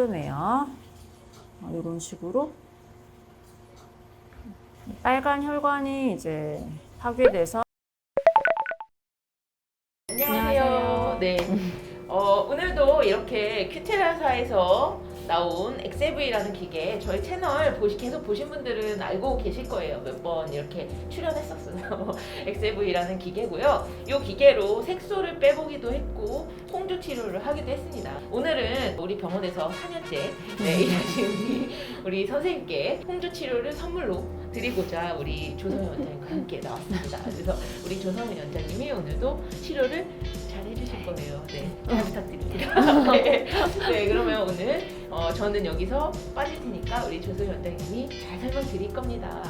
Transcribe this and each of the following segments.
끄매요. 어, 이런 식으로 빨간 혈관이 이제 파괴돼서 안녕하세요. 안녕하세요. 네. 어, 오늘도 이렇게 큐테라사에서 나온 XAV라는 기계 저희 채널 보시, 계속 보신 분들은 알고 계실 거예요. 몇 번 이렇게 출연했었어요. XAV라는 기계고요. 이 기계로 색소를 빼보기도 했고 홍조 치료를 하기도 했습니다. 오늘은 우리 병원에서 4년째 네, 일하신 우리, 우리 선생님께 홍조 치료를 선물로 드리고자 우리 조성현 원장님과 함께 나왔습니다. 그래서 우리 조성현 원장님이 오늘도 치료를 잘 해주실 거예요. 네, 잘 부탁드립니다. 네, 네, 그러면 오늘 어, 저는 여기서 빠질 테니까 우리 조성현 원장님이 잘 설명드릴 겁니다.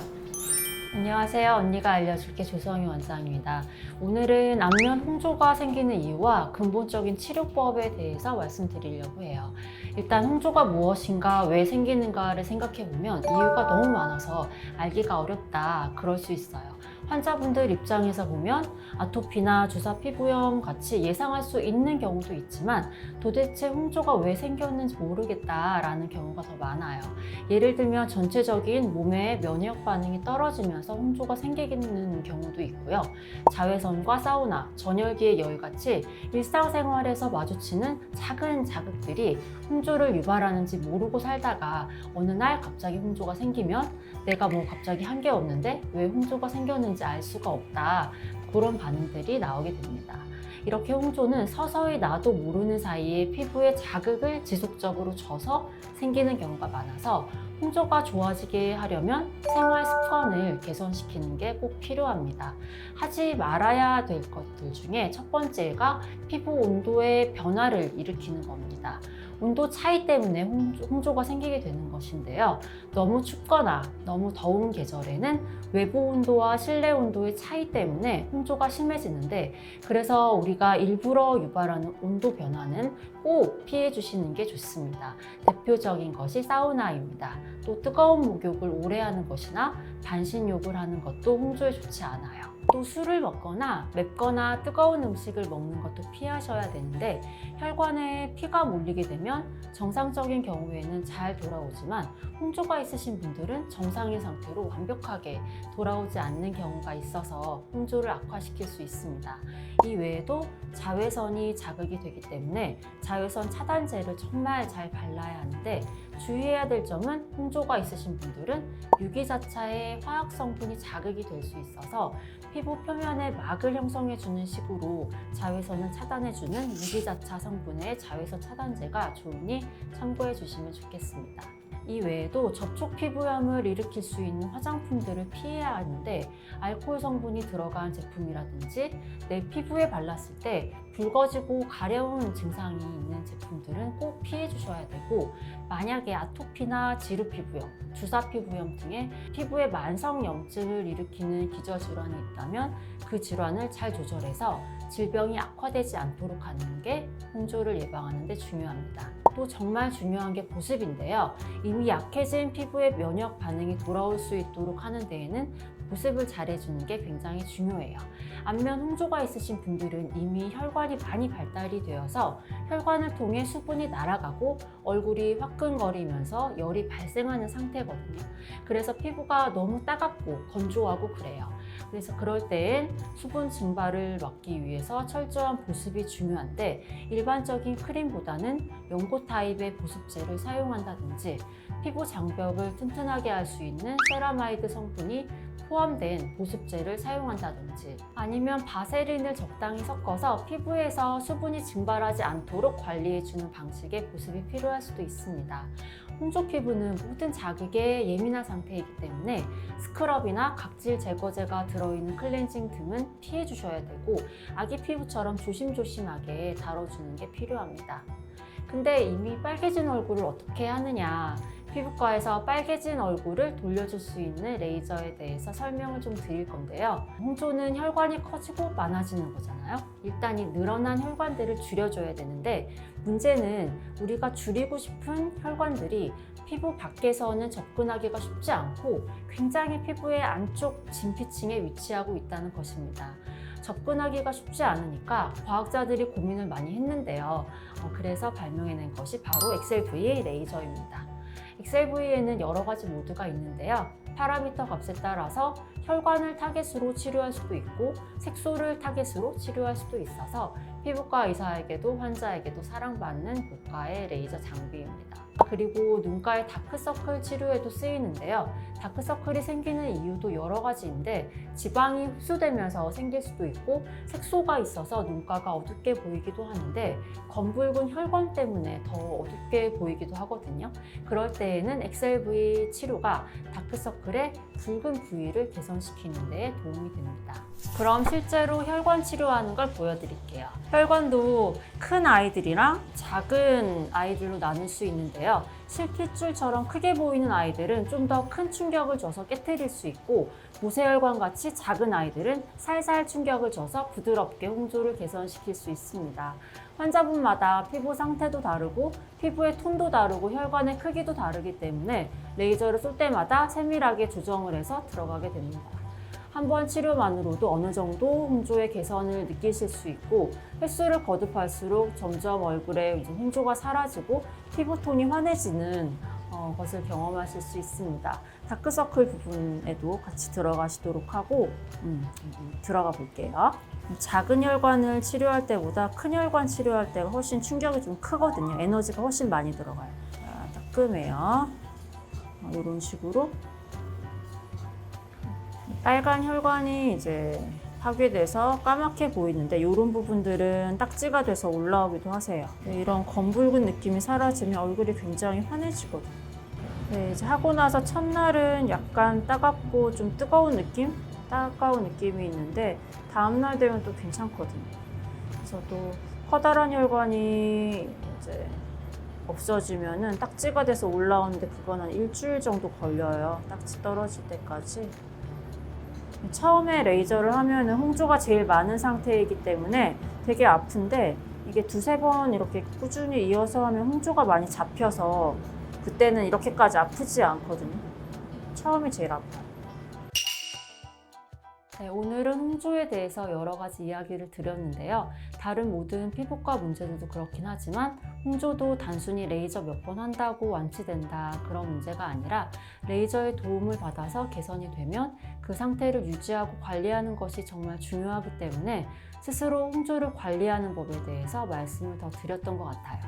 안녕하세요. 언니가 알려줄게 조성희 원장입니다. 오늘은 안면 홍조가 생기는 이유와 근본적인 치료법에 대해서 말씀드리려고 해요. 일단 홍조가 무엇인가, 왜 생기는가를 생각해 보면 이유가 너무 많아서 알기가 어렵다. 그럴 수 있어요. 환자분들 입장에서 보면 아토피나 주사 피부염 같이 예상할 수 있는 경우도 있지만 도대체 홍조가 왜 생겼는지 모르겠다라는 경우가 더 많아요. 예를 들면 전체적인 몸의 면역 반응이 떨어지면서 홍조가 생기는 경우도 있고요. 자외선과 사우나, 전열기의 열 같이 일상생활에서 마주치는 작은 자극들이 홍조를 유발하는지 모르고 살다가 어느 날 갑자기 홍조가 생기면 내가 뭐 갑자기 한 게 없는데 왜 홍조가 생겼는지 알 수가 없다. 그런 반응들이 나오게 됩니다. 이렇게 홍조는 서서히 나도 모르는 사이에 피부에 자극을 지속적으로 줘서 생기는 경우가 많아서 홍조가 좋아지게 하려면 생활 습관을 개선시키는 게 꼭 필요합니다. 하지 말아야 될 것들 중에 첫 번째가 피부 온도의 변화를 일으키는 겁니다. 온도 차이 때문에 홍조, 홍조 가 생기게 되는 것인데요. 너무 춥거나 너무 더운 계절에는 외부 온도와 실내 온도의 차이 때문에 홍조가 심해지는데 그래서 우리가 일부러 유발하는 온도 변화는 꼭 피해 주시는 게 좋습니다. 대표적인 것이 사우나입니다. 또 뜨거운 목욕을 오래 하는 것이나 반신욕을 하는 것도 홍조에 좋지 않아요. 또 술을 먹거나 맵거나 뜨거운 음식을 먹는 것도 피하셔야 되는데 혈관에 피가 몰리게 되면 정상적인 경우에는 잘 돌아오지만 홍조가 있으신 분들은 정상인 상태로 완벽하게 돌아오지 않는 경우가 있어서 홍조를 악화시킬 수 있습니다. 이 외에도 자외선이 자극이 되기 때문에 자외선 차단제를 정말 잘 발라야 하는데 주의해야 될 점은 홍조가 있으신 분들은 유기자차의 화학 성분이 자극이 될 수 있어서 피부 표면에 막을 형성해 주는 식으로 자외선을 차단해 주는 유기자차 성분의 자외선 차단제가 좋으니 참고해 주시면 좋겠습니다. 이 외에도 접촉 피부염을 일으킬 수 있는 화장품들을 피해야 하는데 알코올 성분이 들어간 제품이라든지 내 피부에 발랐을 때 붉어지고 가려운 증상이 있는 제품들은 꼭 피해 주셔야 되고 만약에 아토피나 지루 피부염, 주사 피부염 등의 피부에 만성 염증을 일으키는 기저 질환이 있다면 그 질환을 잘 조절해서 질병이 악화되지 않도록 하는 게 홍조를 예방하는 데 중요합니다. 또 정말 중요한 게 보습인데요. 이미 약해진 피부의 면역 반응이 돌아올 수 있도록 하는 데에는 보습을 잘해주는 게 굉장히 중요해요. 안면 홍조가 있으신 분들은 이미 혈관이 많이 발달이 되어서 혈관을 통해 수분이 날아가고 얼굴이 화끈거리면서 열이 발생하는 상태거든요. 그래서 피부가 너무 따갑고 건조하고 그래요. 그래서 그럴 때엔 수분 증발을 막기 위해서 철저한 보습이 중요한데 일반적인 크림보다는 연고 타입의 보습제를 사용한다든지 피부 장벽을 튼튼하게 할 수 있는 세라마이드 성분이 포함된 보습제를 사용한다든지 아니면 바세린을 적당히 섞어서 피부에서 수분이 증발하지 않도록 관리해주는 방식의 보습이 필요할 수도 있습니다. 홍조 피부는 모든 자극에 예민한 상태이기 때문에 스크럽이나 각질 제거제가 들어있는 클렌징 등은 피해 주셔야 되고 아기 피부처럼 조심조심하게 다뤄주는 게 필요합니다. 근데 이미 빨개진 얼굴을 어떻게 하느냐 피부과에서 빨개진 얼굴을 돌려줄 수 있는 레이저에 대해서 설명을 좀 드릴 건데요. 홍조는 혈관이 커지고 많아지는 거잖아요. 일단 이 늘어난 혈관들을 줄여줘야 되는데 문제는 우리가 줄이고 싶은 혈관들이 피부 밖에서는 접근하기가 쉽지 않고 굉장히 피부의 안쪽 진피층에 위치하고 있다는 것입니다. 접근하기가 쉽지 않으니까 과학자들이 고민을 많이 했는데요. 어, 그래서 발명해낸 것이 바로 엑셀V 레이저입니다. 엑셀V에는 여러 가지 모드가 있는데요. 파라미터 값에 따라서 혈관을 타겟으로 치료할 수도 있고 색소를 타겟으로 치료할 수도 있어서 피부과 의사에게도 환자에게도 사랑받는 고가의 레이저 장비입니다. 그리고 눈가의 다크서클 치료에도 쓰이는데요. 다크서클이 생기는 이유도 여러 가지인데 지방이 흡수되면서 생길 수도 있고 색소가 있어서 눈가가 어둡게 보이기도 하는데 검붉은 혈관 때문에 더 어둡게 보이기도 하거든요. 그럴 때에는 엑셀V 치료가 다크서클의 붉은 부위를 개선 시키는 데 도움이 됩니다. 그럼 실제로 혈관 치료하는 걸 보여드릴게요. 혈관도 큰 아이들이랑 작은 아이들로 나눌 수 있는데요. 실핏줄처럼 크게 보이는 아이들은 좀 더 큰 충격을 줘서 깨뜨릴 수 있고 모세혈관 같이 작은 아이들은 살살 충격을 줘서 부드럽게 홍조를 개선시킬 수 있습니다. 환자분마다 피부 상태도 다르고 피부의 톤도 다르고 혈관의 크기도 다르기 때문에 레이저를 쏠 때마다 세밀하게 조정을 해서 들어가게 됩니다. 한 번 치료만으로도 어느 정도 홍조의 개선을 느끼실 수 있고 횟수를 거듭할수록 점점 얼굴에 홍조가 사라지고 피부톤이 환해지는 어, 것을 경험하실 수 있습니다. 다크서클 부분에도 같이 들어가시도록 하고 음, 음, 들어가 볼게요. 작은 혈관을 치료할 때보다 큰 혈관 치료할 때가 훨씬 충격이 좀 크거든요. 에너지가 훨씬 많이 들어가요. 자, 따끔해요. 어, 이런 식으로 빨간 혈관이 이제 파괴돼서 까맣게 보이는데 이런 부분들은 딱지가 돼서 올라오기도 하세요. 네, 이런 검붉은 느낌이 사라지면 얼굴이 굉장히 환해지거든요. 네, 이제 하고 나서 첫날은 약간 따갑고 좀 뜨거운 느낌? 따가운 느낌이 있는데 다음날 되면 또 괜찮거든요. 그래서 또 커다란 혈관이 이제 없어지면은 딱지가 돼서 올라오는데 그건 한 일주일 정도 걸려요. 딱지 떨어질 때까지. 처음에 레이저를 하면은 홍조가 제일 많은 상태이기 때문에 되게 아픈데 이게 두세 번 이렇게 꾸준히 이어서 하면 홍조가 많이 잡혀서 그때는 이렇게까지 아프지 않거든요. 처음이 제일 아파요. 네, 오늘은 홍조에 대해서 여러 가지 이야기를 드렸는데요. 다른 모든 피부과 문제들도 그렇긴 하지만 홍조도 단순히 레이저 몇 번 한다고 완치된다 그런 문제가 아니라 레이저의 도움을 받아서 개선이 되면 그 상태를 유지하고 관리하는 것이 정말 중요하기 때문에 스스로 홍조를 관리하는 법에 대해서 말씀을 더 드렸던 것 같아요.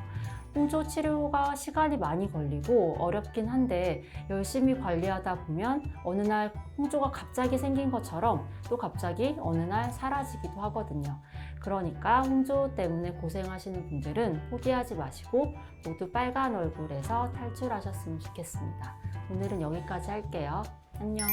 홍조 치료가 시간이 많이 걸리고 어렵긴 한데 열심히 관리하다 보면 어느 날 홍조가 갑자기 생긴 것처럼 또 갑자기 어느 날 사라지기도 하거든요. 그러니까 홍조 때문에 고생하시는 분들은 포기하지 마시고 모두 빨간 얼굴에서 탈출하셨으면 좋겠습니다. 오늘은 여기까지 할게요. 안녕.